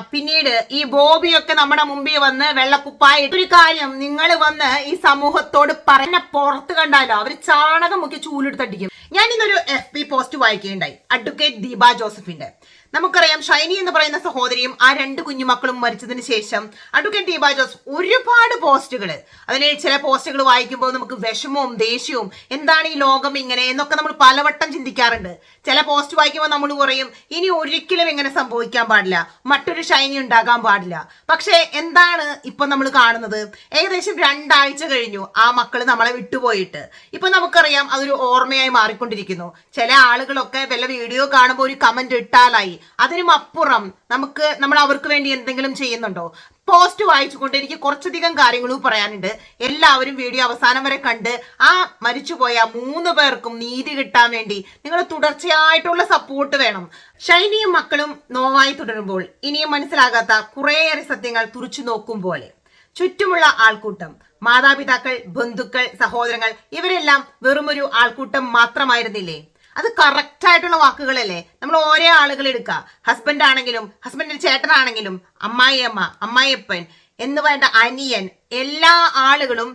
പിന്നീട് ഈ ബോബിയൊക്കെ നമ്മുടെ മുമ്പിൽ വന്ന് വെള്ളക്കുപ്പായി ഒരു കാര്യം നിങ്ങൾ വന്ന് ഈ സമൂഹത്തോട് പറഞ്ഞ പുറത്ത് കണ്ടാലോ അവർ ചാണകം മുക്കി ചൂലെടുത്തടിക്കും. ഞാൻ ഇന്നൊരു എഫ് ബി പോസ്റ്റ് വായിക്കുകയുണ്ടായി. അഡ്വക്കേറ്റ് ദീപ ജോസഫിന്റെ. നമുക്കറിയാം ഷൈനി എന്ന് പറയുന്ന സഹോദരിയും ആ രണ്ട് കുഞ്ഞുമക്കളും മരിച്ചതിന് ശേഷം അഡ്വക്കേറ്റ് ദീപ ജോസഫ് ഒരുപാട് പോസ്റ്റുകൾ അതിന് ചില പോസ്റ്റുകൾ വായിക്കുമ്പോൾ നമുക്ക് വിഷമവും ദേഷ്യവും എന്താണ് ഈ ലോകം ഇങ്ങനെ എന്നൊക്കെ നമ്മൾ പലവട്ടം ചിന്തിക്കാറുണ്ട്. ചില പോസ്റ്റ് വായിക്കുമ്പോൾ നമ്മൾ പറയും ഇനി ഒരിക്കലും ഇങ്ങനെ സംഭവിക്കാൻ പാടില്ല. മറ്റൊരു ഷൈനി ഉണ്ടാകാൻ പാടില്ല. പക്ഷേ എന്താണ് ഇപ്പം നമ്മൾ കാണുന്നത്? ഏകദേശം രണ്ടാഴ്ച കഴിഞ്ഞു ആ മക്കൾ നമ്മളെ വിട്ടുപോയിട്ട്. ഇപ്പം നമുക്കറിയാം അതൊരു ഓർമ്മയായി മാറിക്കൊണ്ടിരിക്കുന്നു. ചില ആളുകളൊക്കെ വല്ല വീഡിയോ കാണുമ്പോൾ ഒരു കമന്റ് ഇട്ടാലായി. അതിനും അപ്പുറം നമുക്ക് നമ്മൾ അവർക്ക് വേണ്ടി എന്തെങ്കിലും ചെയ്യുന്നുണ്ടോ? പോസ്റ്റ് വായിച്ചുകൊണ്ട് എനിക്ക് കുറച്ചധികം കാര്യങ്ങളും പറയാനുണ്ട്. എല്ലാവരും വീഡിയോ അവസാനം വരെ കണ്ട് ആ മരിച്ചുപോയ മൂന്ന് പേർക്കും നീതി കിട്ടാൻ വേണ്ടി നിങ്ങൾ തുടർച്ചയായിട്ടുള്ള സപ്പോർട്ട് വേണം. ഷൈനിയും മക്കളും നോവായി തുടരുമ്പോൾ ഇനിയും മനസ്സിലാകാത്ത കുറേയേറെ സത്യങ്ങൾ തുറച്ചു നോക്കും പോലെ. ചുറ്റുമുള്ള ആൾക്കൂട്ടം മാതാപിതാക്കൾ ബന്ധുക്കൾ സഹോദരങ്ങൾ ഇവരെല്ലാം വെറുമൊരു ആൾക്കൂട്ടം മാത്രമായിരുന്നില്ലേ? അത് കറക്റ്റ് ആയിട്ടുള്ള വാക്കുകളല്ലേ? നമ്മൾ ഓരോ ആളുകൾ എടുക്കുക ഹസ്ബൻഡ് ആണെങ്കിലും ഹസ്ബൻഡിന്റെ ചേട്ടനാണെങ്കിലും അമ്മായിയമ്മ അമ്മായിയപ്പൻ എന്ന് വേണ്ട അനിയൻ എല്ലാ ആളുകളും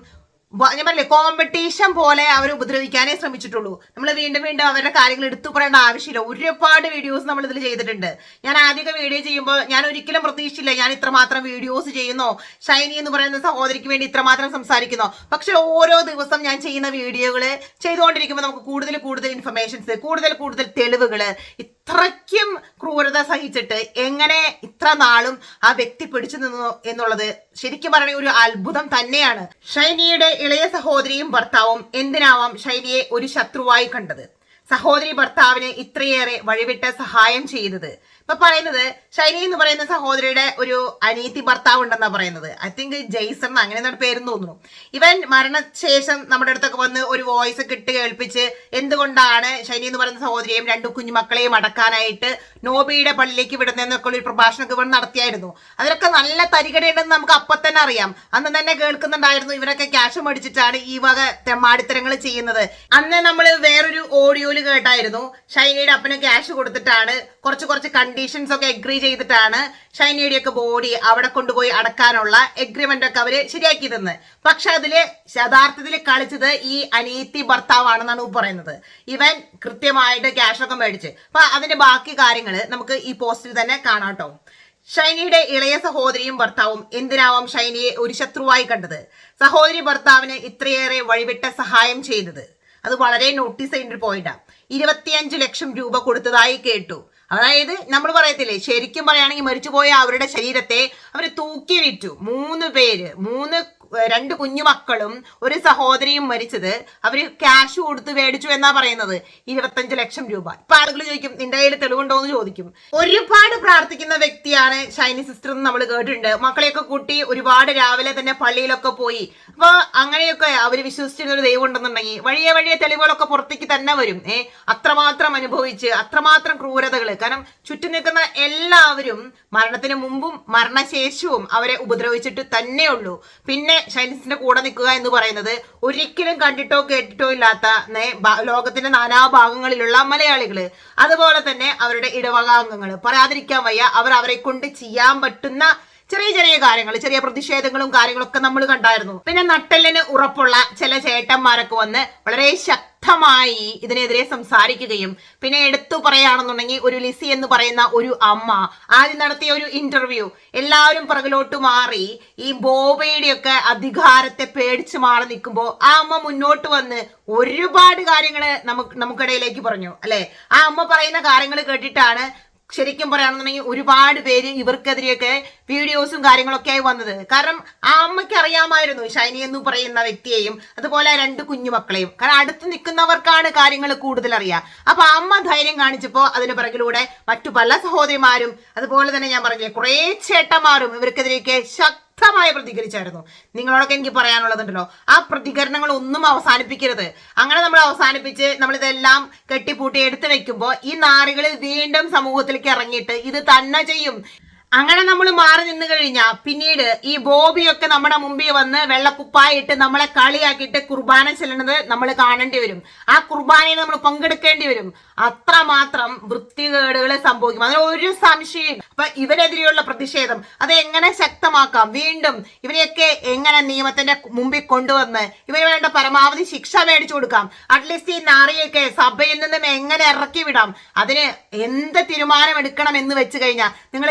ഞാൻ പറഞ്ഞില്ലേ കോമ്പറ്റീഷൻ പോലെ അവർ ഉപദ്രവിക്കാനേ ശ്രമിച്ചിട്ടുള്ളൂ. നമ്മൾ വീണ്ടും വീണ്ടും അവരുടെ കാര്യങ്ങൾ എടുത്തു പറയേണ്ട ആവശ്യമില്ല. ഒരുപാട് വീഡിയോസ് നമ്മൾ ഇതിൽ ചെയ്തിട്ടുണ്ട്. ഞാൻ ആദ്യമൊക്കെ വീഡിയോ ചെയ്യുമ്പോൾ ഞാൻ ഒരിക്കലും പ്രതീക്ഷിച്ചില്ല ഞാൻ ഇത്രമാത്രം വീഡിയോസ് ചെയ്യുന്നോ. ഷൈനി എന്ന് പറയുന്ന സഹോദരിക്ക് വേണ്ടി ഇത്രമാത്രം സംസാരിക്കുന്നോ. പക്ഷെ ഓരോ ദിവസം ഞാൻ ചെയ്യുന്ന വീഡിയോകൾ ചെയ്തുകൊണ്ടിരിക്കുമ്പോൾ നമുക്ക് കൂടുതൽ കൂടുതൽ ഇൻഫർമേഷൻസ് കൂടുതൽ കൂടുതൽ തെളിവുകൾ ഇത്രയ്ക്കും ക്രൂരത സഹിച്ചിട്ട് എങ്ങനെ ഇത്ര നാളും ആ വ്യക്തി പിടിച്ചു നിന്നു എന്നുള്ളത് ശരിക്കും പറഞ്ഞ ഒരു അത്ഭുതം തന്നെയാണ്. ഷൈനിയുടെ ഇളയ സഹോദരിയും ഭർത്താവും എന്തിനാവാം ഷൈനിയെ ഒരു ശത്രുവായി കണ്ടത്? സഹോദരി ഭർത്താവിന് ഇത്രയേറെ വഴിവിട്ട് സഹായം ചെയ്തത്. ഇപ്പൊ പറയുന്നത് ഷൈനി എന്ന് പറയുന്ന സഹോദരിയുടെ ഒരു അനീതി ഭർത്താവ് ഉണ്ടെന്നാ പറയുന്നത്. ഐ തിങ്ക് ജെയ്സൺ അങ്ങനെ എന്താണ് പേരെന്ന് തോന്നുന്നു. ഇവൻ മരണശേഷം നമ്മുടെ അടുത്തൊക്കെ വന്ന് ഒരു വോയിസ് കിട്ട് കേൾപ്പിച്ച് എന്തുകൊണ്ടാണ് ഷൈനി എന്ന് പറയുന്ന സഹോദരിയെയും രണ്ടു കുഞ്ഞുമക്കളെയും അടക്കാനായിട്ട് നോബിയുടെ പള്ളിയിലേക്ക് വിടുന്നതെന്നൊക്കെ ഒരു പ്രഭാഷണമൊക്കെ ഇവൻ നടത്തിയായിരുന്നു. അതിലൊക്കെ നല്ല തരികടയുണ്ടെന്ന് നമുക്ക് അപ്പൊ തന്നെ അറിയാം. അന്ന് തന്നെ കേൾക്കുന്നുണ്ടായിരുന്നു ഇവരൊക്കെ ക്യാഷ് മേടിച്ചിട്ടാണ് ഈ വക തെമ്മാടിത്തരങ്ങൾ ചെയ്യുന്നത്. അന്ന് നമ്മൾ വേറൊരു ഓഡിയോയിൽ കേട്ടായിരുന്നു. ഷൈനിയുടെ അപ്പന് ക്യാഷ് കൊടുത്തിട്ടാണ് കുറച്ച് കുറച്ച് കണ്ടീഷൻസ് ഒക്കെ എഗ്രി ചെയ്തിട്ടാണ് ഷൈനയുടെ ഒക്കെ ബോഡി അവിടെ കൊണ്ടുപോയി അടക്കാനുള്ള എഗ്രിമെന്റ് ഒക്കെ അവർ ശരിയാക്കി തന്നെ പക്ഷെ അതിൽ യഥാർത്ഥത്തിൽ കളിച്ചത് ഈ അനീത്തി ഭർത്താവാണെന്നാണ് പറയുന്നത്. ഇവൻ കൃത്യമായിട്ട് ക്യാഷ് ഒക്കെ മേടിച്ച്. അപ്പൊ അതിന്റെ ബാക്കി കാര്യങ്ങൾ നമുക്ക് ഈ പോസ്റ്റിൽ തന്നെ കാണാം കേട്ടോ ഷൈനിയുടെ ഇളയ സഹോദരിയും ഭർത്താവും എന്തിനാവും ഷൈനിയെ ഒരു ശത്രുവായി കണ്ടത്? സഹോദരി ഭർത്താവിന് ഇത്രയേറെ വഴിവിട്ട സഹായം ചെയ്തത്. അത് വളരെ നോട്ടീസ് ചെയ്യേണ്ട ഒരു പോയിന്റാണ് ഇരുപത്തിയഞ്ച് ലക്ഷം രൂപ കൊടുത്തതായി കേട്ടു. അതായത് നമ്മൾ പറയത്തില്ലേ ശരിക്കും പറയുകയാണെങ്കിൽ മരിച്ചുപോയ അവരുടെ ശരീരത്തെ അവർ തൂക്കി വിറ്റു മൂന്ന് പേര് മൂന്ന് രണ്ട് കുഞ്ഞുമക്കളും ഒരു സഹോദരിയും മരിച്ചത് അവർ ക്യാഷ് കൊടുത്ത് മേടിച്ചു എന്നാ പറയുന്നത്? ഇരുപത്തഞ്ച് ലക്ഷം രൂപ. ഇപ്പൊ ആളുകൾ ചോദിക്കും നിന്റെ കയ്യിൽ തെളിവുണ്ടോ? എന്ന് ചോദിക്കും. ഒരുപാട് പ്രാർത്ഥിക്കുന്ന വ്യക്തിയാണ് ഷൈനി സിസ്റ്റർ എന്ന് നമ്മൾ കേട്ടിട്ടുണ്ട്. മക്കളെയൊക്കെ കൂട്ടി ഒരുപാട് രാവിലെ തന്നെ പള്ളിയിലൊക്കെ പോയി. അപ്പൊ അങ്ങനെയൊക്കെ അവർ വിശ്വസിച്ചിരുന്ന ഒരു ദൈവം ഉണ്ടെന്നുണ്ടെങ്കിൽ വഴിയെ വഴിയെ തെളിവുകളൊക്കെ പുറത്തേക്ക് തന്നെ വരും. ഏ അത്രമാത്രം അനുഭവിച്ച് അത്രമാത്രം ക്രൂരതകൾ കാരണം ചുറ്റും നിൽക്കുന്ന എല്ലാവരും മരണത്തിന് മുമ്പും മരണശേഷവും അവരെ ഉപദ്രവിച്ചിട്ട് തന്നെയുള്ളൂ. പിന്നെ ഷൈനിസിന്റെ കൂടെ നിൽക്കുക എന്ന് പറയുന്നത് ഒരിക്കലും കണ്ടിട്ടോ കേട്ടിട്ടോ ഇല്ലാത്ത ലോകത്തിന്റെ നാനാ ഭാഗങ്ങളിലുള്ള നാനാഭാഗങ്ങളിലുള്ള മലയാളികൾ. അതുപോലെ തന്നെ അവരുടെ ഇടവകാംഗങ്ങൾ പറയാതിരിക്കാൻ വയ്യ അവർ അവരെ കൊണ്ട് ചെയ്യാൻ പറ്റുന്ന ചെറിയ ചെറിയ കാര്യങ്ങൾ ചെറിയ പ്രതിഷേധങ്ങളും കാര്യങ്ങളൊക്കെ നമ്മൾ കണ്ടായിരുന്നു. പിന്നെ നട്ടലിന് ഉറപ്പുള്ള ചില ചേട്ടന്മാരൊക്കെ വന്ന് വളരെ ശക്തമായി ഇതിനെതിരെ സംസാരിക്കുകയും പിന്നെ എടുത്തു പറയുകയാണെന്നുണ്ടെങ്കിൽ ഒരു ലിസി എന്ന് പറയുന്ന ഒരു അമ്മ ആദ്യം നടത്തിയ ഒരു ഇന്റർവ്യൂ എല്ലാവരും പിറകിലോട്ട് മാറി ഈ ബോബയുടെയൊക്കെ അധികാരത്തെ പേടിച്ച് മാറി നിൽക്കുമ്പോൾ ആ അമ്മ മുന്നോട്ട് വന്ന് ഒരുപാട് കാര്യങ്ങൾ നമുക്ക് നമുക്കിടയിലേക്ക് പറഞ്ഞു അല്ലെ? ആ അമ്മ പറയുന്ന കാര്യങ്ങൾ കേട്ടിട്ടാണ് ശരിക്കും പറയുകയാണെന്നുണ്ടെങ്കിൽ ഒരുപാട് പേര് ഇവർക്കെതിരെയൊക്കെ വീഡിയോസും കാര്യങ്ങളൊക്കെ ആയി വന്നത്. കാരണം ആ അമ്മയ്ക്ക് അറിയാമായിരുന്നു ഷൈനി എന്ന് പറയുന്ന വ്യക്തിയെയും അതുപോലെ രണ്ട് കുഞ്ഞുമക്കളെയും കാരണം അടുത്ത് നിൽക്കുന്നവർക്കാണ് കാര്യങ്ങൾ കൂടുതൽ അറിയാം. അപ്പൊ അമ്മ ധൈര്യം കാണിച്ചപ്പോൾ അതിന് പിറകിലൂടെ മറ്റു പല സഹോദരിമാരും അതുപോലെ തന്നെ ഞാൻ പറഞ്ഞില്ലേ കുറേ ചേട്ടന്മാരും ഇവർക്കെതിരെയൊക്കെ ശക്തമായി പ്രതികരിച്ചായിരുന്നു. നിങ്ങളോടൊക്കെ എനിക്ക് പറയാനുള്ളതുണ്ടല്ലോ. ആ പ്രതികരണങ്ങൾ ഒന്നും അവസാനിപ്പിക്കരുത്. അങ്ങനെ നമ്മൾ അവസാനിപ്പിച്ച് നമ്മൾ ഇതെല്ലാം കെട്ടിപ്പൂട്ടി എടുത്തു വെക്കുമ്പോൾ ഈ നാറികൾ വീണ്ടും സമൂഹത്തിലേക്ക് ഇറങ്ങിയിട്ട് ഇത് തന്നെ ചെയ്യും. അങ്ങനെ നമ്മൾ മാറി നിന്ന് കഴിഞ്ഞാൽ പിന്നീട് ഈ ബോബിയൊക്കെ നമ്മുടെ മുമ്പിൽ വന്ന് വെള്ളക്കുപ്പായിട്ട് നമ്മളെ കളിയാക്കിയിട്ട് കുർബാന ചെല്ലുന്നത് നമ്മൾ കാണേണ്ടി വരും. ആ കുർബാനയിൽ നമ്മൾ പങ്കെടുക്കേണ്ടി വരും. അത്രമാത്രം വൃത്തികേടുകൾ സംഭവിക്കും. അതിന് ഒരു സംശയം അപ്പൊ ഇവരെതിരെയുള്ള പ്രതിഷേധം അത് എങ്ങനെ ശക്തമാക്കാം? വീണ്ടും ഇവരെയൊക്കെ എങ്ങനെ നിയമത്തിന്റെ മുമ്പിൽ കൊണ്ടുവന്ന് ഇവർ വേണ്ട പരമാവധി ശിക്ഷ മേടിച്ചു കൊടുക്കാം? അറ്റ്ലീസ്റ്റ് ഈ നാറിയൊക്കെ സഭയിൽ നിന്നും എങ്ങനെ ഇറക്കി വിടാം അതിന് എന്ത് തീരുമാനം എടുക്കണം എന്ന് വെച്ച് കഴിഞ്ഞാൽ നിങ്ങൾ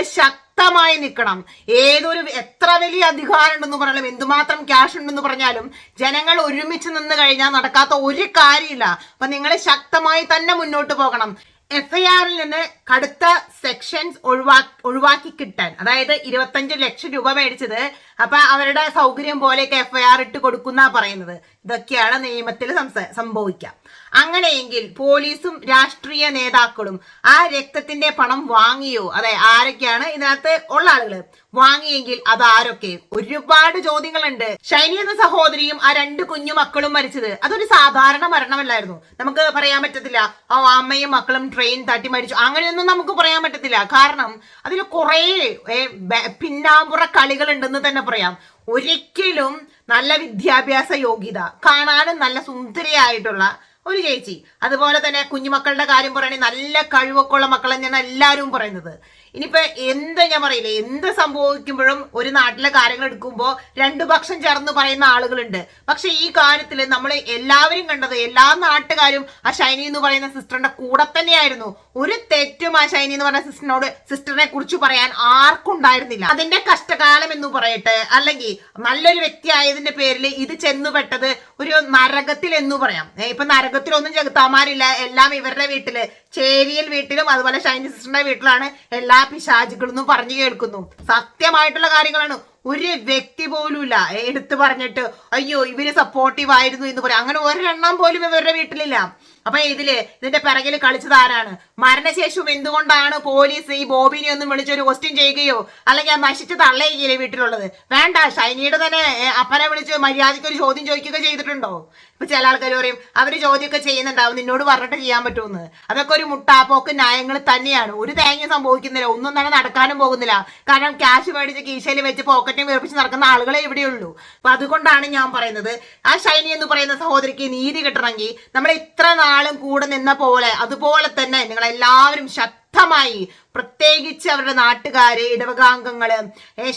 ശക്തമായി നിൽക്കണം. ഏതൊരു എത്ര വലിയ അധികാരം ഉണ്ടെന്ന് പറഞ്ഞാലും എന്തുമാത്രം ക്യാഷ് ഉണ്ടെന്ന് പറഞ്ഞാലും ജനങ്ങൾ ഒരുമിച്ച് നിന്ന് കഴിഞ്ഞാൽ നടക്കാത്ത ഒരു കാര്യമില്ല. അപ്പൊ നിങ്ങൾ ശക്തമായി തന്നെ മുന്നോട്ട് പോകണം. എഫ് ഐ ആറിൽ നിന്ന് കടുത്ത സെക്ഷൻസ് ഒഴിവാ ഒഴിവാക്കി കിട്ടാൻ. അതായത് ഇരുപത്തഞ്ച് ലക്ഷം രൂപ മേടിച്ചത്. അപ്പൊ അവരുടെ സൗകര്യം പോലെയൊക്കെ എഫ് ഐ ആർ ഇട്ട് കൊടുക്കുന്ന പറയുന്നത്. ഇതൊക്കെയാണ് നിയമത്തിൽ സംഭവിക്കുക. അങ്ങനെയെങ്കിൽ പോലീസും രാഷ്ട്രീയ നേതാക്കളും ആ രക്തത്തിന്റെ പണം വാങ്ങിയോ? അതെ ആരൊക്കെയാണ് ഇതിനകത്ത് ഉള്ള ആളുകൾ? വാങ്ങിയെങ്കിൽ അത് ആരൊക്കെ? ഒരുപാട് ചോദ്യങ്ങളുണ്ട്. ഷൈനി എന്ന സഹോദരിയും ആ രണ്ട് കുഞ്ഞു മക്കളും മരിച്ചത്. അതൊരു സാധാരണ മരണമല്ലായിരുന്നു. നമുക്ക് പറയാൻ പറ്റത്തില്ല. ആ അമ്മയും മക്കളും ട്രെയിൻ തട്ടി മരിച്ചു. അങ്ങനെയൊന്നും നമുക്ക് പറയാൻ പറ്റത്തില്ല. കാരണം അതിൽ കുറേ പിന്നാമ്പുറ കളികൾ ഉണ്ടെന്ന് തന്നെ പറയാം. ഒരിക്കലും നല്ല വിദ്യാഭ്യാസ യോഗ്യത കാണാനും നല്ല സുന്ദരിയായിട്ടുള്ള ഒരു ചേച്ചി. അതുപോലെ തന്നെ കുഞ്ഞുമക്കളുടെ കാര്യം പറയുകയാണെങ്കിൽ നല്ല കഴിവൊക്കെ ഉള്ള മക്കളെ ഞാൻ എല്ലാവരും പറയുന്നത്. ഇനിയിപ്പോ എന്ത് ഞാൻ പറയില്ലേ എന്ത് സംഭവിക്കുമ്പോഴും ഒരു നാട്ടിലെ കാര്യങ്ങൾ എടുക്കുമ്പോൾ രണ്ടു പക്ഷം ചേർന്ന് പറയുന്ന ആളുകളുണ്ട്. പക്ഷെ ഈ കാര്യത്തിൽ നമ്മൾ എല്ലാവരും കണ്ടത് എല്ലാ നാട്ടുകാരും ആ ഷൈനി എന്ന് പറയുന്ന സിസ്റ്ററിന്റെ കൂടെ തന്നെയായിരുന്നു. ഒരു തെറ്റും ആ ഷൈനി എന്ന് പറയുന്ന സിസ്റ്ററിനോട് സിസ്റ്ററിനെ കുറിച്ച് പറയാൻ ആർക്കും ഉണ്ടായിരുന്നില്ല. അതിന്റെ കഷ്ടകാലം എന്ന് പറയട്ടെ അല്ലെങ്കിൽ നല്ലൊരു വ്യക്തി ആയതിന്റെ പേരിൽ ഇത് ചെന്നുപെട്ടത് ഒരു നരകത്തിൽ എന്ന് പറയാം. ഇപ്പൊ നരകത്തിലൊന്നും ചെകുത്താമാരില്ല എല്ലാം ഇവരുടെ വീട്ടിൽ ചേരിയിൽ വീട്ടിലും അതുപോലെ ഷൈനി സിസ്റ്ററിന്റെ വീട്ടിലാണ് എല്ലാ പിശാചുകളെന്നും പറഞ്ഞു കേൾക്കുന്നു. സത്യമായിട്ടുള്ള കാര്യങ്ങളാണ്. ഒരു വ്യക്തി പോലും ഇല്ല എടുത്തു പറഞ്ഞിട്ട് അയ്യോ ഇവർ സപ്പോർട്ടീവ് ആയിരുന്നു എന്ന് പറയാം. അങ്ങനെ ഒരെണ്ണം പോലും ഇവരുടെ വീട്ടിലില്ല. അപ്പൊ ഇതിൽ ഇതിന്റെ പിറകിൽ കളിച്ചത് ആരാണ്? മരണശേഷവും എന്തുകൊണ്ടാണ് പോലീസ് ഈ ബോബിനെ ഒന്നും വിളിച്ചൊരു ക്വസ്റ്റ്യൻ ചെയ്യുകയോ അല്ലെങ്കിൽ ആ നശിച്ച് തള്ളയുകയില്ലേ വീട്ടിലുള്ളത്? വേണ്ട ഷൈനിയുടെ തന്നെ അപ്പനെ വിളിച്ച് മര്യാദയ്ക്ക് ഒരു ചോദ്യം ചോദിക്കുക ചെയ്തിട്ടുണ്ടോ? ഇപ്പൊ ചില ആൾക്കാർ പറയും അവർ ചോദ്യമൊക്കെ ചെയ്യുന്നുണ്ടാവും നിന്നോട് പറഞ്ഞിട്ട് ചെയ്യാൻ പറ്റുമെന്ന്. അതൊക്കെ ഒരു മുട്ടാപ്പോക്ക് ന്യായങ്ങൾ തന്നെയാണ്. ഒരു തേങ്ങ സംഭവിക്കുന്നില്ല. ഒന്നും തന്നെ നടക്കാനും പോകുന്നില്ല. കാരണം ക്യാഷ് മേടിച്ച് കീശയിൽ വെച്ച് പോക്കറ്റിൽ വീർപ്പിച്ച് നടക്കുന്ന ആളുകളെ ഇവിടെയുള്ളൂ. അപ്പൊ അതുകൊണ്ടാണ് ഞാൻ പറയുന്നത് ആ ഷൈനി എന്ന് പറയുന്ന സഹോദരിക്ക് നീതി കിട്ടണമെങ്കിൽ നമ്മൾ ഇത്ര നാളും കൂടെ നിന്ന പോലെ അതുപോലെ തന്നെ നിങ്ങൾ എല്ലാവരും ശക്തമായി പ്രത്യേകിച്ച് അവരുടെ നാട്ടുകാര് ഇടവകാംഗങ്ങൾ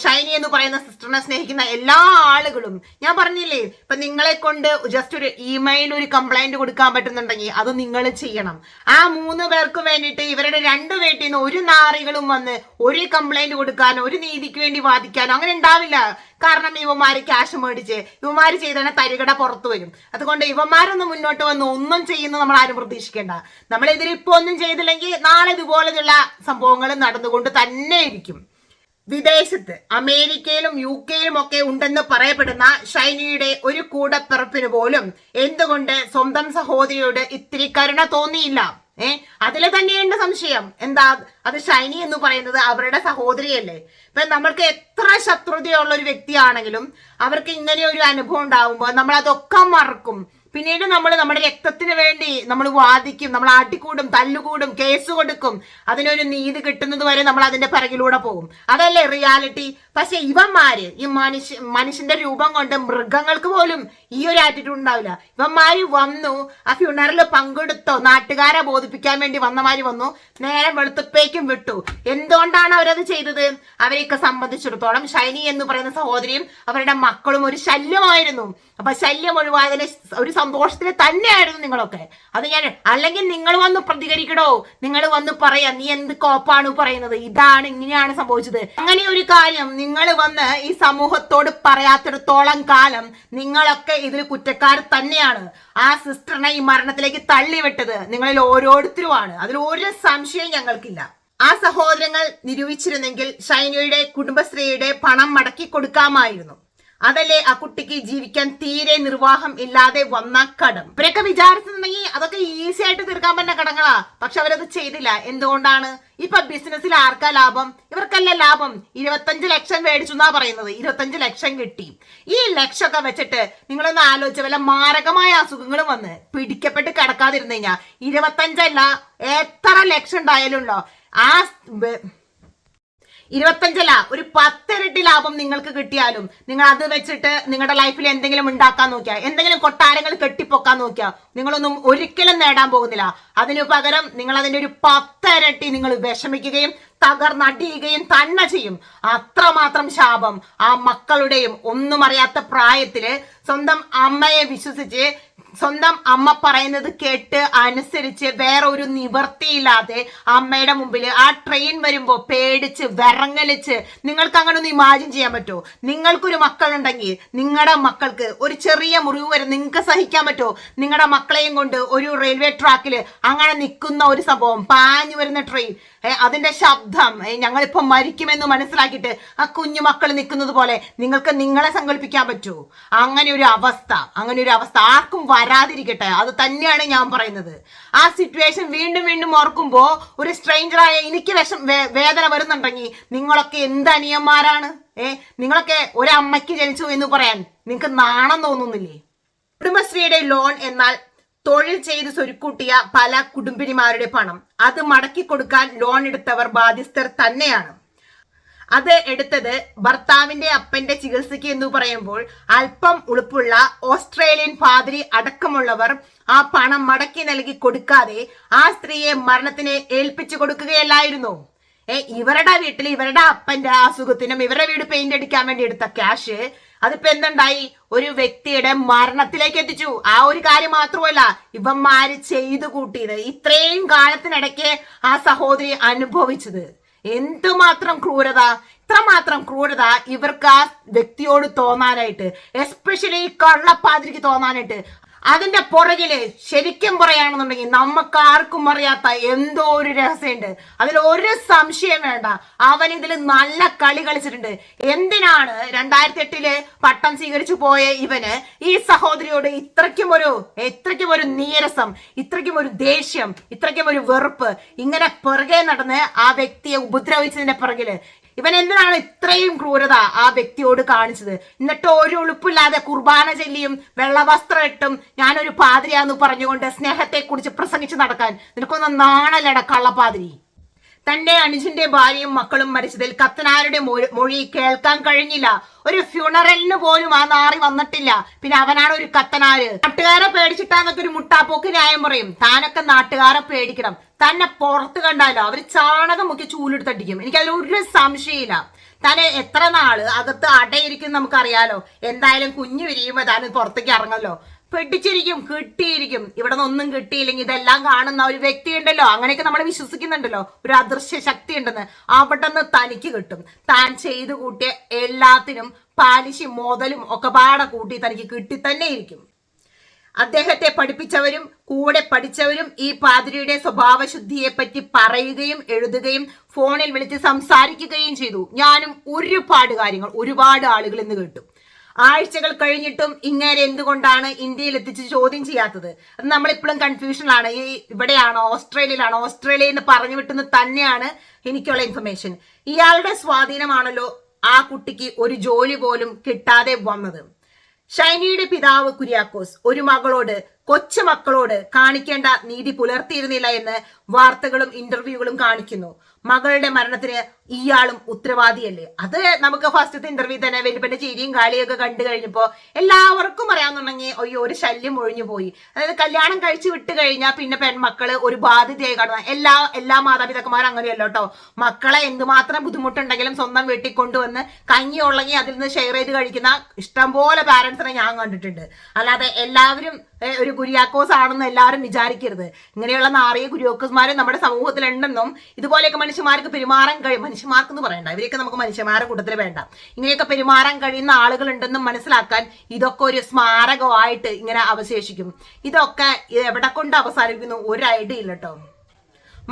ഷൈനി എന്ന് പറയുന്ന സിസ്റ്ററിനെ സ്നേഹിക്കുന്ന എല്ലാ ആളുകളും ഞാൻ പറഞ്ഞില്ലേ ഇപ്പൊ നിങ്ങളെ കൊണ്ട് ജസ്റ്റ് ഒരു ഇമെയിൽ ഒരു കംപ്ലൈന്റ് കൊടുക്കാൻ പറ്റുന്നുണ്ടെങ്കിൽ അത് നിങ്ങൾ ചെയ്യണം. ആ മൂന്ന് പേർക്ക് വേണ്ടിയിട്ട് ഇവരുടെ രണ്ടു വീട്ടിൽ നിന്ന് ഒരു നാറികളും വന്ന് ഒരു കംപ്ലൈന്റ് കൊടുക്കാൻ ഒരു നീതിക്ക് വേണ്ടി വാദിക്കാനോ അങ്ങനെ ഉണ്ടാവില്ല. കാരണം ഇവന്മാര് ക്യാഷ് മേടിച്ച് ഇവന്മാര് ചെയ്താണ് തരികട പുറത്തു വരും. അതുകൊണ്ട് ഇവന്മാരൊന്നും മുന്നോട്ട് വന്ന് ഒന്നും ചെയ്യുന്ന നമ്മൾ ആരും പ്രതീക്ഷിക്കേണ്ട. നമ്മൾ ഇപ്പൊ ഒന്നും ചെയ്തില്ലെങ്കിൽ നാളെ ഇതുപോലെയുള്ള സംഭവങ്ങൾ നടന്നുകൊണ്ട് തന്നെ ഇരിക്കും വിദേശത്ത് അമേരിക്കയിലും യു കെയിലും ഒക്കെ ഉണ്ടെന്ന് പറയപ്പെടുന്ന ഷൈനിയുടെ ഒരു കൂടപ്പിറപ്പിന് പോലും എന്തുകൊണ്ട് സ്വന്തം സഹോദരിയോട് ഇത്തിരി കരുണ തോന്നിയില്ല? ഏ? അതിലെ തന്നെയുണ്ട് സംശയം. എന്താ അത് ഷൈനി എന്ന് പറയുന്നത് അവരുടെ സഹോദരിയല്ലേ? ഇപ്പൊ നമ്മൾക്ക് എത്ര ശത്രുതയുള്ള ഒരു വ്യക്തിയാണെങ്കിലും അവർക്ക് ഇങ്ങനെ ഒരു അനുഭവം ഉണ്ടാവുമ്പോൾ നമ്മൾ അതൊക്കെ മറക്കും. പിന്നീട് നമ്മൾ നമ്മുടെ രക്തത്തിന് വേണ്ടി നമ്മൾ വാദിക്കും നമ്മൾ ആട്ടിക്കൂടും തല്ലുകൂടും കേസ് കൊടുക്കും. അതിനൊരു നീതി കിട്ടുന്നത് വരെ നമ്മൾ അതിന്റെ പിറകിലൂടെ പോകും. അതല്ലേ റിയാലിറ്റി പക്ഷെ ഇവന്മാര് ഈ മനുഷ്യ മനുഷ്യന്റെ രൂപം കൊണ്ട് മൃഗങ്ങൾക്ക് പോലും ഈ ഒരു ആറ്റിറ്റ്യൂഡ് ഉണ്ടാവില്ല. ഇവന്മാര് വന്നു ആ ഫ്യൂണറിൽ പങ്കെടുത്തോ നാട്ടുകാരെ ബോധിപ്പിക്കാൻ വേണ്ടി വന്നമാര് വന്നു നേരെ വെളുത്തപ്പേക്കും വിട്ടു. എന്തുകൊണ്ടാണ് അവരത് ചെയ്തത്? അവരെയൊക്കെ സംബന്ധിച്ചിടത്തോളം ഷൈനി എന്ന് പറയുന്ന സഹോദരിയും അവരുടെ മക്കളും ഒരു ശല്യമായിരുന്നു. അപ്പൊ ശല്യം ഒഴിവാകുന്ന ഒരു സന്തോഷത്തിൽ തന്നെയായിരുന്നു നിങ്ങളൊക്കെ. അത് ഞാൻ അല്ലെങ്കിൽ നിങ്ങൾ വന്ന് പ്രതികരിക്കടോ. നിങ്ങൾ വന്ന് പറയാം നീ എന്ത് കോപ്പാണ് പറയുന്നത്? ഇതാണ് ഇങ്ങനെയാണ് സംഭവിച്ചത്. അങ്ങനെ ഒരു കാര്യം നിങ്ങൾ വന്ന് ഈ സമൂഹത്തോട് പറയാത്തിടത്തോളം കാലം നിങ്ങളൊക്കെ ഇതിൽ കുറ്റക്കാർ തന്നെയാണ്. ആ സിസ്റ്ററിനെ ഈ മരണത്തിലേക്ക് തള്ളിവിട്ടത് നിങ്ങളിൽ ഓരോരുത്തരുമാണ്. അതിൽ ഒരു സംശയം ഞങ്ങൾക്കില്ല. ആ സഹോദരങ്ങൾ നിരൂപിച്ചിരുന്നെങ്കിൽ ഷൈനയുടെ കുടുംബശ്രീയുടെ പണം മടക്കി കൊടുക്കാമായിരുന്നു. അതല്ലേ ആ കുട്ടിക്ക് ജീവിക്കാൻ തീരെ നിർവാഹം ഇല്ലാതെ വന്ന കടം? ഇവരൊക്കെ വിചാരിച്ചിട്ടുണ്ടെങ്കിൽ അതൊക്കെ ഈസി ആയിട്ട് തീർക്കാൻ പറ്റുന്ന കടങ്ങളാ. പക്ഷെ അവരത് ചെയ്തില്ല. എന്തുകൊണ്ടാണ്? ഇപ്പൊ ബിസിനസ്സിൽ ആർക്കാ ലാഭം? ഇവർക്കല്ല ലാഭം? ഇരുപത്തഞ്ച് ലക്ഷം മേടിച്ചു എന്നാ പറയുന്നത്. ഇരുപത്തഞ്ച് ലക്ഷം കിട്ടി. ഈ ലക്ഷമൊക്കെ വെച്ചിട്ട് നിങ്ങളൊന്ന് ആലോചിച്ച വല്ല മാരകമായ അസുഖങ്ങളും വന്ന് പിടിക്കപ്പെട്ട് കിടക്കാതിരുന്നു കഴിഞ്ഞാൽ ഇരുപത്തഞ്ചല്ല എത്ര ലക്ഷം ഉണ്ടായാലും ഉണ്ടോ ആ ഇരുപത്തഞ്ചല്ല ഒരു പത്തിരട്ടി ലാഭം നിങ്ങൾക്ക് കിട്ടിയാലും നിങ്ങൾ അത് വെച്ചിട്ട് നിങ്ങളുടെ ലൈഫിൽ എന്തെങ്കിലും ഉണ്ടാക്കാൻ നോക്കിയാൽ എന്തെങ്കിലും കൊട്ടാരങ്ങൾ കെട്ടിപ്പൊക്കാൻ നോക്കിയാൽ നിങ്ങളൊന്നും ഒരിക്കലും നേടാൻ പോകുന്നില്ല. അതിനു പകരം നിങ്ങൾ അതിന്റെ ഒരു പത്തിരട്ടി നിങ്ങൾ വിഷമിക്കുകയും തകർന്നടിയുകയും തന്നെ ചെയ്യും. അത്രമാത്രം ശാപം ആ മക്കളുടെയും ഒന്നും അറിയാത്ത പ്രായത്തിൽ സ്വന്തം അമ്മയെ വിശ്വസിച്ച് സ്വന്തം അമ്മ പറയുന്നത് കേട്ട് അനുസരിച്ച് വേറെ ഒരു നിവർത്തിയില്ലാതെ അമ്മയുടെ മുമ്പിൽ ആ ട്രെയിൻ വരുമ്പോൾ പേടിച്ച് വിറങ്ങലിച്ച് നിങ്ങൾക്ക് അങ്ങനെ ഒന്ന് ഇമാജിൻ ചെയ്യാൻ പറ്റുമോ? നിങ്ങൾക്കൊരു മക്കളുണ്ടെങ്കിൽ നിങ്ങളുടെ മക്കൾക്ക് ഒരു ചെറിയ മുറിവ് വരെ നിങ്ങൾക്ക് സഹിക്കാൻ പറ്റുമോ? നിങ്ങളുടെ മക്കളെയും കൊണ്ട് ഒരു റെയിൽവേ ട്രാക്കിൽ അങ്ങനെ നിൽക്കുന്ന ഒരു സംഭവം പാഞ്ഞു വരുന്ന ട്രെയിൻ അതിന്റെ ശബ്ദം. ഞങ്ങളിപ്പോ മരിക്കുമെന്ന് മനസ്സിലാക്കിയിട്ട് ആ കുഞ്ഞു മക്കൾ നിൽക്കുന്നത് പോലെ നിങ്ങൾക്ക് നിങ്ങളെ സങ്കല്പിക്കാൻ പറ്റുമോ അങ്ങനെ ഒരു അവസ്ഥ. അങ്ങനെ ഒരു അവസ്ഥ. ആർക്കും വരാതിരിക്കട്ടെ. അത് തന്നെയാണ് ഞാൻ പറയുന്നത്. ആ സിറ്റുവേഷൻ വീണ്ടും വീണ്ടും ഓർക്കുമ്പോൾ ഒരു സ്ട്രെയിഞ്ചറായ എനിക്ക് വിഷം വേദന വരുന്നുണ്ടെങ്കിൽ നിങ്ങളൊക്കെ എന്ത് അനിയന്മാരാണ്? ഏ നിങ്ങളൊക്കെ ഒരമ്മയ്ക്ക് ജനിച്ചു എന്ന് പറയാൻ നിങ്ങൾക്ക് നാണം തോന്നുന്നില്ലേ? കുടുംബശ്രീയുടെ ലോൺ എന്നാൽ തൊഴിൽ ചെയ്ത് സ്വരുക്കൂട്ടിയ പല കുടുംബിനിമാരുടെ പണം. അത് മടക്കി കൊടുക്കാൻ ലോൺ എടുത്തവർ ബാധ്യസ്ഥർ തന്നെയാണ്. അത് എടുത്തത് ഭർത്താവിന്റെ അപ്പന്റെ ചികിത്സയ്ക്ക് എന്ന് പറയുമ്പോൾ അല്പം ഉളുപ്പുള്ള ഓസ്ട്രേലിയൻ പാതിരി അടക്കമുള്ളവർ ആ പണം മടക്കി നൽകി കൊടുക്കാതെ ആ സ്ത്രീയെ മരണത്തിന് ഏൽപ്പിച്ചു കൊടുക്കുകയല്ലായിരുന്നു. ഏ ഇവരുടെ വീട്ടിൽ ഇവരുടെ അപ്പന്റെ അസുഖത്തിനും ഇവരുടെ വീട് പെയിന്റ് അടിക്കാൻ വേണ്ടി എടുത്ത ക്യാഷ് അതിപ്പോ എന്തുണ്ടായി? ഒരു വ്യക്തിയുടെ മരണത്തിലേക്ക് എത്തിച്ചു. ആ ഒരു കാര്യം മാത്രമല്ല ഇവന്മാര് ചെയ്തു കൂട്ടിയത്. ഇത്രയും കാലത്തിനിടയ്ക്ക് ആ സഹോദരി അനുഭവിച്ചത്. എന്തുമാത്രം ക്രൂരത? ഇത്രമാത്രം ക്രൂരത ഇവർക്ക് ആ വ്യക്തിയോട് തോന്നാനായിട്ട് എസ്പെഷ്യലി കള്ളപ്പാതിരിക്ക് തോന്നാനായിട്ട്. അതിന്റെ പുറകിൽ ശരിക്കും പറയുകയാണെന്നുണ്ടെങ്കിൽ നമുക്ക് ആർക്കും അറിയാത്ത എന്തോ ഒരു രഹസ്യമുണ്ട്. അതിൽ ഒരു സംശയം വേണ്ട. അവൻ ഇതിൽ നല്ല കളി കളിച്ചിട്ടുണ്ട്. എന്തിനാണ് രണ്ടായിരത്തി എട്ടിൽ പട്ടം സ്വീകരിച്ചു പോയ ഇവന് ഈ സഹോദരിയോട് ഇത്രയ്ക്കും ഒരു ഇത്രയ്ക്കും ഒരു നീരസം ഇത്രയ്ക്കും ഒരു ദേഷ്യം ഇത്രയ്ക്കും ഒരു വെറുപ്പ് ഇങ്ങനെ പിറകെ നടന്ന് ആ വ്യക്തിയെ ഉപദ്രവിച്ചതിന്റെ പിറകിൽ ഇവൻ എന്തിനാണ് ഇത്രയും ക്രൂരത ആ വ്യക്തിയോട് കാണിച്ചത്? എന്നിട്ട് ഒരു ഉളുപ്പില്ലാതെ കുർബാന ചെല്ലിയും വെള്ളവസ്ത്രം ഇട്ടും ഞാനൊരു പാതിരിയാന്ന് പറഞ്ഞുകൊണ്ട് സ്നേഹത്തെ കുറിച്ച് പ്രസംഗിച്ച് നടക്കാൻ. നിനക്കൊന്ന് നാണല്ലട കള്ളപ്പാതിരി? തന്റെ അനുജന്റെ ഭാര്യയും മക്കളും മരിച്ചതിൽ കത്തനാരുടെ മൊഴി കേൾക്കാൻ കഴിഞ്ഞില്ല. ഒരു ഫ്യൂണറലിന് പോലും ആ നാറി വന്നിട്ടില്ല. പിന്നെ അവനാണ് ഒരു കത്തനാര്. നാട്ടുകാരെ പേടിച്ചിട്ടാന്നൊക്കെ ഒരു മുട്ടാപ്പോക്ക് ന്യായം പറയും. താനൊക്കെ നാട്ടുകാരെ പേടിക്കണം. തന്നെ പുറത്ത് കണ്ടാലോ? അവർ ചാണകം മുക്കി ചൂലെടുത്തടിക്കും. എനിക്കതിൽ ഒരു സംശയമില്ല തന്നെ എത്ര നാൾ അകത്ത് അടയിരിക്കും നമുക്കറിയാലോ. എന്തായാലും കുഞ്ഞു വിരിയുമ്പോ താൻ പുറത്തേക്ക് ഇറങ്ങല്ലോ. പെട്ടിച്ചിരിക്കും കിട്ടിയിരിക്കും. ഇവിടെ നിന്നൊന്നും കിട്ടിയില്ലെങ്കിൽ ഇതെല്ലാം കാണുന്ന ഒരു വ്യക്തി ഉണ്ടല്ലോ അങ്ങനെയൊക്കെ നമ്മൾ വിശ്വസിക്കുന്നുണ്ടല്ലോ. ഒരു അദൃശ്യ ശക്തി ഉണ്ടെന്ന് അവിടെ തനിക്ക് കിട്ടും. താൻ ചെയ്തു കൂട്ടിയ എല്ലാത്തിനും പാലിശി മോതലും ഒക്കെ പാടെ കൂട്ടി തനിക്ക് കിട്ടി തന്നെ ഇരിക്കും. അദ്ദേഹത്തെ പഠിപ്പിച്ചവരും കൂടെ പഠിച്ചവരും ഈ പാതിരിയുടെ സ്വഭാവശുദ്ധിയെ പറ്റി പറയുകയും എഴുതുകയും ഫോണിൽ വിളിച്ച് സംസാരിക്കുകയും ചെയ്തു. ഞാനും ഒരുപാട് കാര്യങ്ങൾ ഒരുപാട് ആളുകൾ ഇന്ന് കേട്ടു. ആഴ്ചകൾ കഴിഞ്ഞിട്ടും ഇങ്ങനെ എന്തുകൊണ്ടാണ് ഇന്ത്യയിൽ എത്തിച്ച് ചോദ്യം ചെയ്യാത്തത്? അത് നമ്മളിപ്പോഴും കൺഫ്യൂഷനിലാണ് ഈ ഇവിടെയാണോ? ഓസ്ട്രേലിയയിലാണോ? ഓസ്ട്രേലിയ എന്ന് പറഞ്ഞു വിട്ടുന്നത് തന്നെയാണ് എനിക്കുള്ള ഇൻഫർമേഷൻ ഇയാളുടെ സ്വാധീനമാണല്ലോ ആ കുട്ടിക്ക് ഒരു ജോലി പോലും കിട്ടാതെ വന്നത്. ഷൈനിയുടെ പിതാവ് കുര്യാക്കോസ് ഒരു മകളോട് കൊച്ചു മക്കളോട് കാണിക്കേണ്ട നീതി പുലർത്തിയിരുന്നില്ല എന്ന് വാർത്തകളും ഇന്റർവ്യൂകളും കാണിക്കുന്നു. മകളുടെ മരണത്തിന് ഇയാളും ഉത്തരവാദിയല്ലേ? അത് നമുക്ക് ഫസ്റ്റത്തെ ഇന്റർവ്യൂ തന്നെ വലിപ്പന്റെ ചിരിയും കാളിയൊക്കെ കണ്ടു കഴിഞ്ഞപ്പോ എല്ലാവർക്കും അറിയാവുന്നുണ്ടെങ്കിൽ അയ്യോ ഒരു ശല്യം ഒഴിഞ്ഞു പോയി. അതായത് കല്യാണം കഴിച്ചു വിട്ട് കഴിഞ്ഞാൽ പിന്നെ പെൺമക്കൾ ഒരു ബാധ്യതയായി കാണുന്ന എല്ലാ എല്ലാ മാതാപിതാക്കന്മാരും അങ്ങനെയല്ലോ കേട്ടോ. മക്കളെ എന്തുമാത്രം ബുദ്ധിമുട്ടുണ്ടെങ്കിലും സ്വന്തം വീട്ടിൽ കൊണ്ടുവന്ന് കഞ്ഞി ഉള്ളെങ്കിൽ അതിൽ നിന്ന് ഷെയർ ചെയ്ത് കഴിക്കുന്ന ഇഷ്ടംപോലെ പാരന്റ്സിനെ ഞാൻ കണ്ടിട്ടുണ്ട്. അല്ലാതെ എല്ലാവരും ഒരു കുര്യാക്കോസ് ആണെന്ന് എല്ലാവരും വിചാരിക്കരുത്. ഇങ്ങനെയുള്ള നാറിയ കുര്യാക്കോസ്മാര് നമ്മുടെ സമൂഹത്തിലുണ്ടെന്നും ഇതുപോലെയൊക്കെ മനുഷ്യന്മാർക്ക് പെരുമാറാൻ കഴിയും മനുഷ്യന്മാർക്കെന്ന് പറയണ്ട. ഇവരെയൊക്കെ നമുക്ക് മനുഷ്യന്മാരുടെ കൂട്ടത്തിൽ വേണ്ട. ഇങ്ങനെയൊക്കെ പെരുമാറാൻ കഴിയുന്ന ആളുകളുണ്ടെന്നും മനസ്സിലാക്കാൻ ഇതൊക്കെ ഒരു സ്മാരകമായിട്ട് ഇങ്ങനെ അവശേഷിക്കും. ഇതൊക്കെ എവിടെ കൊണ്ട് അവസാനിക്കുന്നു ഒരു ഐഡിയ ഇല്ലട്ടോ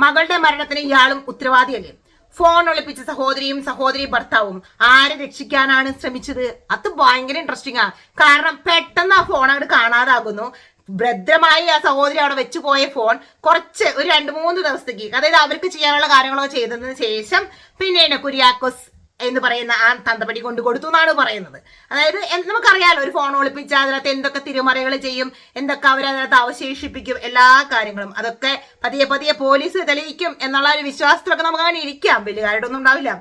മകളുടെ മരണത്തിന് ഇയാളും ഉത്തരവാദിയല്ലേ? ഫോൺ ഒളിപ്പിച്ച സഹോദരിയും സഹോദരി ഭർത്താവും ആരെ രക്ഷിക്കാനാണ് ശ്രമിച്ചത്? അത് ഭയങ്കര ഇൻട്രസ്റ്റിംഗ് ആ. കാരണം പെട്ടെന്ന് ആ ഫോൺ അങ്ങോട്ട് കാണാതാകുന്നു. ഭദ്രമായി ആ സഹോദരി അവിടെ വെച്ച് പോയ ഫോൺ കുറച്ച് ഒരു രണ്ട് മൂന്ന് ദിവസത്തേക്ക് അതായത് അവർക്ക് ചെയ്യാനുള്ള കാര്യങ്ങളൊക്കെ ചെയ്തതിന് ശേഷം പിന്നെ കുര്യാക്കോസ് എന്ന് പറയുന്ന ആ തന്തപടി കൊണ്ട് കൊടുത്തു എന്നാണ് പറയുന്നത്. അതായത് നമുക്കറിയാം നമുക്കറിയാലോ ഒരു ഫോൺ ഒളിപ്പിച്ച് അതിനകത്ത് എന്തൊക്കെ തിരിമറികൾ ചെയ്യും എന്തൊക്കെ അവരതിനകത്ത് അവശേഷിപ്പിക്കും എല്ലാ കാര്യങ്ങളും. അതൊക്കെ പതിയെ പതിയെ പോലീസ് തെളിയിക്കും എന്നുള്ള ഒരു വിശ്വാസത്തിലൊക്കെ നമുക്ക് അങ്ങനെ ഇരിക്കാം. വലിയ കാര്യമൊന്നും ഉണ്ടാവില്ല.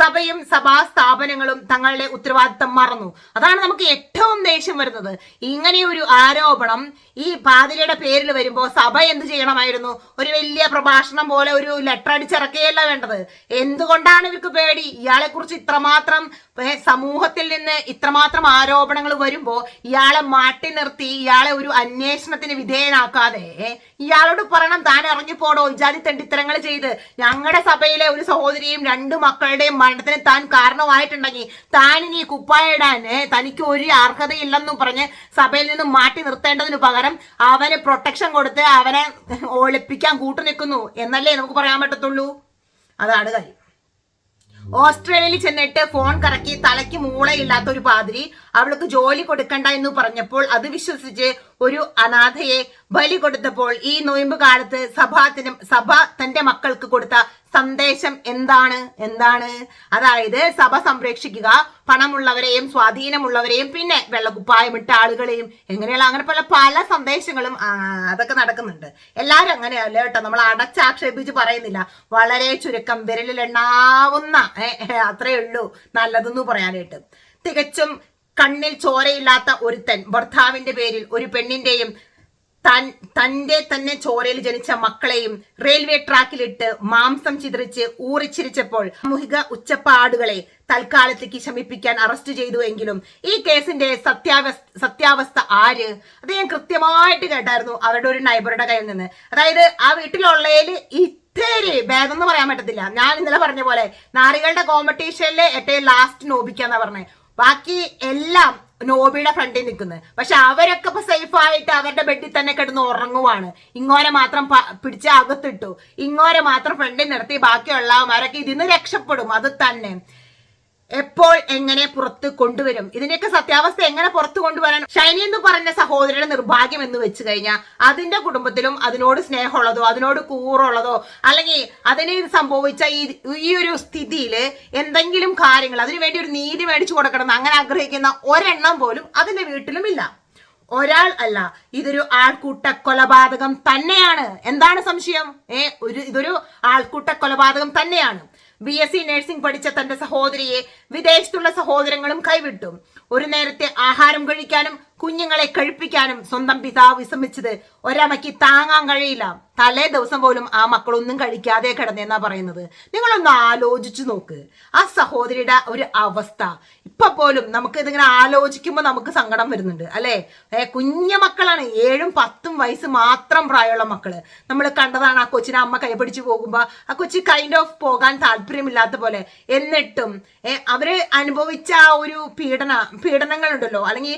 സഭയും സഭാ സ്ഥാപനങ്ങളും തങ്ങളുടെ ഉത്തരവാദിത്തം മറന്നു. അതാണ് നമുക്ക് ഏറ്റവും ദേഷ്യം വരുന്നത്. ഇങ്ങനെ ഒരു ആരോപണം ഈ പാതിരയുടെ പേരിൽ വരുമ്പോൾ സഭ എന്ത് ചെയ്യണമായിരുന്നു? ഒരു വലിയ പ്രഭാഷണം പോലെ ഒരു ലെറ്റർ അടിച്ചിറക്കുകയല്ല വേണ്ടത്. എന്തുകൊണ്ടാണ് ഇവർക്ക് പേടി? ഇയാളെ കുറിച്ച് ഇത്രമാത്രം സമൂഹത്തിൽ നിന്ന് ഇത്രമാത്രം ആരോപണങ്ങൾ വരുമ്പോൾ ഇയാളെ മാറ്റി നിർത്തി ഇയാളെ ഒരു അന്വേഷണത്തിന് വിധേയനാക്കാതെ ഇയാളോട് പറയണം താൻ ഇറങ്ങി പോടോ ഇജാതി തെണ്ടിത്തരങ്ങൾ ചെയ്ത്. ഞങ്ങളുടെ സഭയിലെ ഒരു സഹോദരിയും രണ്ട് മക്കളുടെയും മരണത്തിന് താൻ കാരണമായിട്ടുണ്ടെങ്കിൽ താൻ ഇനി കുപ്പായിടാൻ തനിക്ക് ഒരു അർഹതയില്ലെന്നും പറഞ്ഞ് സഭയിൽ നിന്ന് മാറ്റി നിർത്തേണ്ടതിന് പകരം അവന് പ്രൊട്ടക്ഷൻ കൊടുത്ത് അവനെ ഒളിപ്പിക്കാൻ കൂട്ടു നിൽക്കുന്നു. എന്നല്ലേ നമുക്ക് പറയാൻ പറ്റത്തുള്ളൂ? അതാണ് കാര്യം. ഓസ്ട്രേലിയയിൽ ചെന്നിട്ട് ഫോൺ കറക്കി തലയ്ക്ക് മൂളയില്ലാത്ത ഒരു പാതിരി അവൾക്ക് ജോലി കൊടുക്കണ്ട എന്ന് പറഞ്ഞപ്പോൾ അത് വിശ്വസിച്ച് ഒരു അനാഥയെ ബലി കൊടുത്തപ്പോൾ ഈ നോയമ്പ് കാലത്ത് സഭാത്തിനും സഭ തന്റെ മക്കൾക്ക് കൊടുത്ത സന്ദേശം എന്താണ്? എന്താണ്? അതായത് സഭ സംരക്ഷിക്കുക പണമുള്ളവരെയും സ്വാധീനമുള്ളവരെയും പിന്നെ വെള്ളക്കുപ്പായമിട്ട ആളുകളെയും എങ്ങനെയുള്ള അങ്ങനെ പല പല സന്ദേശങ്ങളും അതൊക്കെ നടക്കുന്നുണ്ട്. എല്ലാവരും അങ്ങനെയല്ല കേട്ടോ? നമ്മൾ അടച്ചാക്ഷേപിച്ച് പറയുന്നില്ല. വളരെ ചുരുക്കം വിരലിലെണ്ണാവുന്ന ഏ, ഉള്ളൂ. നല്ലതെന്ന് പറയാനായിട്ട്. തികച്ചും കണ്ണിൽ ചോരയില്ലാത്ത ഒരുത്തൻ ഭർത്താവിന്റെ പേരിൽ ഒരു പെണ്ണിന്റെയും തൻ തന്റെ തന്നെ ചോരയിൽ ജനിച്ച മക്കളെയും റെയിൽവേ ട്രാക്കിലിട്ട് മാംസം ചിതറിച്ച് ഊറിച്ചിരിച്ചപ്പോൾ സാമൂഹിക ഉച്ചപ്പാടുകളെ തൽക്കാലത്തേക്ക് ശമിപ്പിക്കാൻ അറസ്റ്റ് ചെയ്തു എങ്കിലും ഈ കേസിന്റെ സത്യാവസ്ഥ സത്യാവസ്ഥ ആര്? അത് ഞാൻ കൃത്യമായിട്ട് കേട്ടായിരുന്നു അവരുടെ ഒരു നൈബറുടെ കയ്യിൽ നിന്ന്. അതായത് ആ വീട്ടിലുള്ളതിൽ ഇത്തേരി ഭേദം എന്ന് പറയാൻ പറ്റത്തില്ല. ഞാൻ ഇന്നലെ പറഞ്ഞ പോലെ നാരികളുടെ കോമ്പറ്റീഷനിലെ ഏറ്റവും ലാസ്റ്റ് നോബിക്കാന്നാ പറഞ്ഞത് ബാക്കി എല്ലാം നോബിയുടെ ഫ്രണ്ടിൽ നിൽക്കുന്നത്. പക്ഷെ അവരൊക്കെ ഇപ്പൊ സേഫ് ആയിട്ട് അവരുടെ ബെഡിൽ തന്നെ കിടന്ന് ഉറങ്ങുവാണ്. ഇങ്ങോരെ മാത്രം പിടിച്ച അകത്തിട്ടു. ഇങ്ങോരെ മാത്രം ഫ്രണ്ടിൽ നിർത്തി ബാക്കിയുള്ളവന്മാരൊക്കെ ഇതിന്ന് രക്ഷപ്പെടും. അത് തന്നെ. എപ്പോൾ എങ്ങനെ പുറത്ത് കൊണ്ടുവരും? ഇതിന്റെയൊക്കെ സത്യാവസ്ഥ എങ്ങനെ പുറത്തു കൊണ്ടുവരാൻ ഷൈനി എന്ന് പറഞ്ഞ സഹോദരിയുടെ നിർഭാഗ്യം എന്ന് വെച്ച് കഴിഞ്ഞാൽ അതിന്റെ കുടുംബത്തിലും അതിനോട് സ്നേഹമുള്ളതോ അതിനോട് കൂറുള്ളതോ അല്ലെങ്കിൽ അതിന് സംഭവിച്ച ഈ ഈ ഒരു സ്ഥിതിയിൽ എന്തെങ്കിലും കാര്യങ്ങൾ അതിനു വേണ്ടി ഒരു നീതി മേടിച്ചു കൊടുക്കണം അങ്ങനെ ആഗ്രഹിക്കുന്ന ഒരെണ്ണം പോലും അതിന്റെ വീട്ടിലും ഇല്ല. ഒരാൾ അല്ല ഇതൊരു ആൾക്കൂട്ട കൊലപാതകം തന്നെയാണ്. എന്താണ് സംശയം? ഏ ഒരു ഇതൊരു ആൾക്കൂട്ട കൊലപാതകം തന്നെയാണ്. ബി എസ് സി നഴ്സിംഗ് പഠിച്ച തന്റെ സഹോദരിയെ വിദേശത്തുള്ള സഹോദരങ്ങളും കൈവിട്ടു. ഒരു നേരത്തെ ആഹാരം കഴിക്കാനും കുഞ്ഞുങ്ങളെ കഴിപ്പിക്കാനും സ്വന്തം പിതാവ് വിസമ്മിച്ചത് ഒരമ്മയ്ക്ക് താങ്ങാൻ കഴിയില്ല. തലേ ദിവസം പോലും ആ മക്കളൊന്നും കഴിക്കാതെ കിടന്നെന്നാ പറയുന്നത്. നിങ്ങളൊന്ന് ആലോചിച്ചു നോക്ക്. ആ സഹോദരിയുടെ ഒരു അവസ്ഥ. ഇപ്പൊ പോലും നമുക്ക് ഇതിങ്ങനെ ആലോചിക്കുമ്പോൾ നമുക്ക് സങ്കടം വരുന്നുണ്ട് അല്ലേ? കുഞ്ഞു മക്കളാണ്. ഏഴും പത്തും വയസ്സ് മാത്രം പ്രായമുള്ള മക്കൾ. നമ്മൾ കണ്ടതാണ് ആ കൊച്ചിനെ അമ്മ കൈപിടിച്ച് പോകുമ്പോൾ ആ കൊച്ചി കൈൻഡ് ഓഫ് പോകാൻ താല്പര്യമില്ലാത്ത പോലെ. എന്നിട്ടും അവർ അനുഭവിച്ച ആ ഒരു പീഡന പീഡനങ്ങളുണ്ടല്ലോ. അല്ലെങ്കിൽ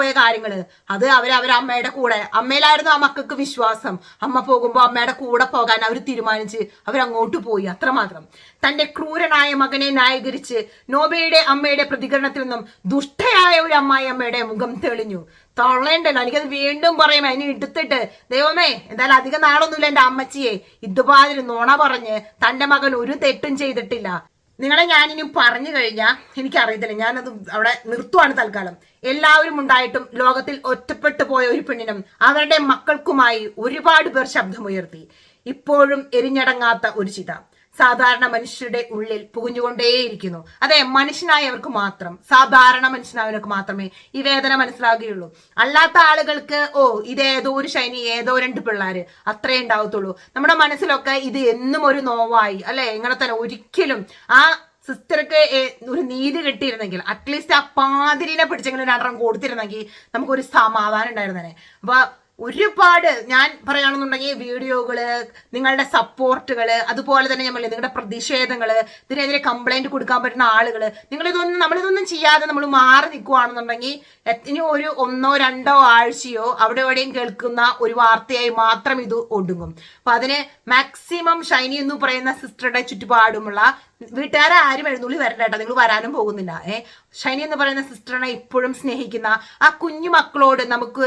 കടന്നുപോയ കാര്യങ്ങൾ. അത് അവർ അവർ അമ്മയുടെ കൂടെ. അമ്മയിലായിരുന്നു ആ മക്കൾക്ക് വിശ്വാസം. അമ്മ പോകുമ്പോൾ അമ്മയുടെ കൂടെ പോകാൻ അവർ തീരുമാനിച്ച് അവരങ്ങോട്ട് പോയി അത്രമാത്രം. തന്റെ ക്രൂരനായ മകനെ ന്യായീകരിച്ച് നോബയുടെ അമ്മയുടെ പ്രതികരണത്തിൽ നിന്നും ദുഷ്ടയായ ഒരു അമ്മായി അമ്മയുടെ മുഖം തെളിഞ്ഞു. തൊള്ളേണ്ടല്ലോ എനിക്കത് വീണ്ടും പറയും അതിനെ എടുത്തിട്ട്. ദൈവമേ എന്തായാലും അധികം നാളൊന്നുമില്ല എന്റെ അമ്മച്ചിയെ. ഇതുപോലെ നുണ പറഞ്ഞ് തന്റെ മകൻ ഒരു തെറ്റും ചെയ്തിട്ടില്ല. നിങ്ങളെ ഞാനിനി പറഞ്ഞു കഴിഞ്ഞാൽ എനിക്കറിയത്തില്ല. ഞാനത് അവിടെ നിർത്തുവാണ് തൽക്കാലം. എല്ലാവരും ഉണ്ടായിട്ടും ലോകത്തിൽ ഒറ്റപ്പെട്ടു പോയ ഒരു പെണ്ണിനും അവരുടെ മക്കൾക്കുമായി ഒരുപാട് പേർ ശബ്ദമുയർത്തി. ഇപ്പോഴും എരിഞ്ഞടങ്ങാത്ത ഒരു ചിത. സാധാരണ മനുഷ്യരുടെ ഉള്ളിൽ പുകുഞ്ഞുകൊണ്ടേയിരിക്കുന്നു. അതെ മനുഷ്യനായവർക്ക് മാത്രം സാധാരണ മനുഷ്യനായവർക്ക് മാത്രമേ ഈ വേദന മനസ്സിലാകുകയുള്ളൂ. അല്ലാത്ത ആളുകൾക്ക് ഓ ഇത് ഏതോ ഒരു ശൈനി ഏതോ രണ്ട് പിള്ളേര് അത്രേ ഉണ്ടാവത്തുള്ളൂ. നമ്മുടെ മനസ്സിലൊക്കെ ഇത് എന്നും ഒരു നോവായി അല്ലെ? ഇങ്ങനെ തന്നെ ഒരിക്കലും ആ സിസ്റ്റർക്ക് ഒരു നീതി കിട്ടിയിരുന്നെങ്കിൽ അറ്റ്ലീസ്റ്റ് ആ പാതിരിനെ പിടിച്ചെങ്കിലും രണ്ടെണ്ണം കൊടുത്തിരുന്നെങ്കിൽ നമുക്കൊരു സമാധാനം ഉണ്ടായിരുന്നേ അപ്പൊ ഒരുപാട് ഞാൻ പറയുകയാണെന്നുണ്ടെങ്കിൽ വീഡിയോകൾ നിങ്ങളുടെ സപ്പോർട്ടുകൾ അതുപോലെ തന്നെ ഞാൻ നിങ്ങളുടെ പ്രതിഷേധങ്ങൾ ഇതിനെതിരെ കംപ്ലൈന്റ് കൊടുക്കാൻ പറ്റുന്ന ആളുകൾ നിങ്ങളിതൊന്നും നമ്മളിതൊന്നും ചെയ്യാതെ നമ്മൾ മാറി നിൽക്കുകയാണെന്നുണ്ടെങ്കിൽ ഇനി ഒരു ഒന്നോ രണ്ടോ ആഴ്ചയോ അവിടെ എവിടെയും കേൾക്കുന്ന ഒരു വാർത്തയായി മാത്രം ഇത് ഒടുങ്ങും. അപ്പൊ അതിന് മാക്സിമം ഷൈനി എന്ന് പറയുന്ന സിസ്റ്ററുടെ ചുറ്റുപാടുമുള്ള വീട്ടുകാരെ ആരും എഴുന്നള്ളി വരണ്ട കേട്ടോ നിങ്ങൾ വരാനും പോകുന്നില്ല. ഏഹ് ഷൈനി എന്ന് പറയുന്ന സിസ്റ്ററിനെ ഇപ്പോഴും സ്നേഹിക്കുന്ന ആ കുഞ്ഞു മക്കളോട് നമുക്ക്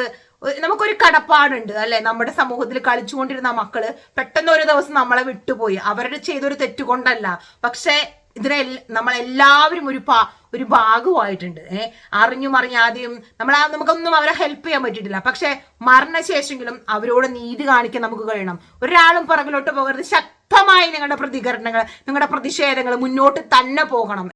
നമുക്കൊരു കടപ്പാടുണ്ട് അല്ലെ? നമ്മുടെ സമൂഹത്തിൽ കളിച്ചുകൊണ്ടിരുന്ന മക്കൾ പെട്ടെന്ന് ഒരു ദിവസം നമ്മളെ വിട്ടുപോയി. അവരുടെ ചെയ്തൊരു തെറ്റുകൊണ്ടല്ല പക്ഷെ ഇതിനെ നമ്മളെല്ലാവരും ഒരു പാ ഒരു ഭാഗമായിട്ടുണ്ട്. ഏഹ് അറിഞ്ഞും അറിഞ്ഞാതെയും നമ്മൾ നമുക്കൊന്നും അവരെ ഹെൽപ്പ് ചെയ്യാൻ പറ്റിയിട്ടില്ല. പക്ഷെ മരണശേഷമെങ്കിലും അവരോട് നീതി കാണിക്കാൻ നമുക്ക് കഴിയണം. ഒരാളും പുറകിലോട്ട് പോകരുത്. ശക്തമായി നിങ്ങളുടെ പ്രതികരണങ്ങൾ നിങ്ങളുടെ പ്രതിഷേധങ്ങൾ മുന്നോട്ട് തന്നെ പോകണം.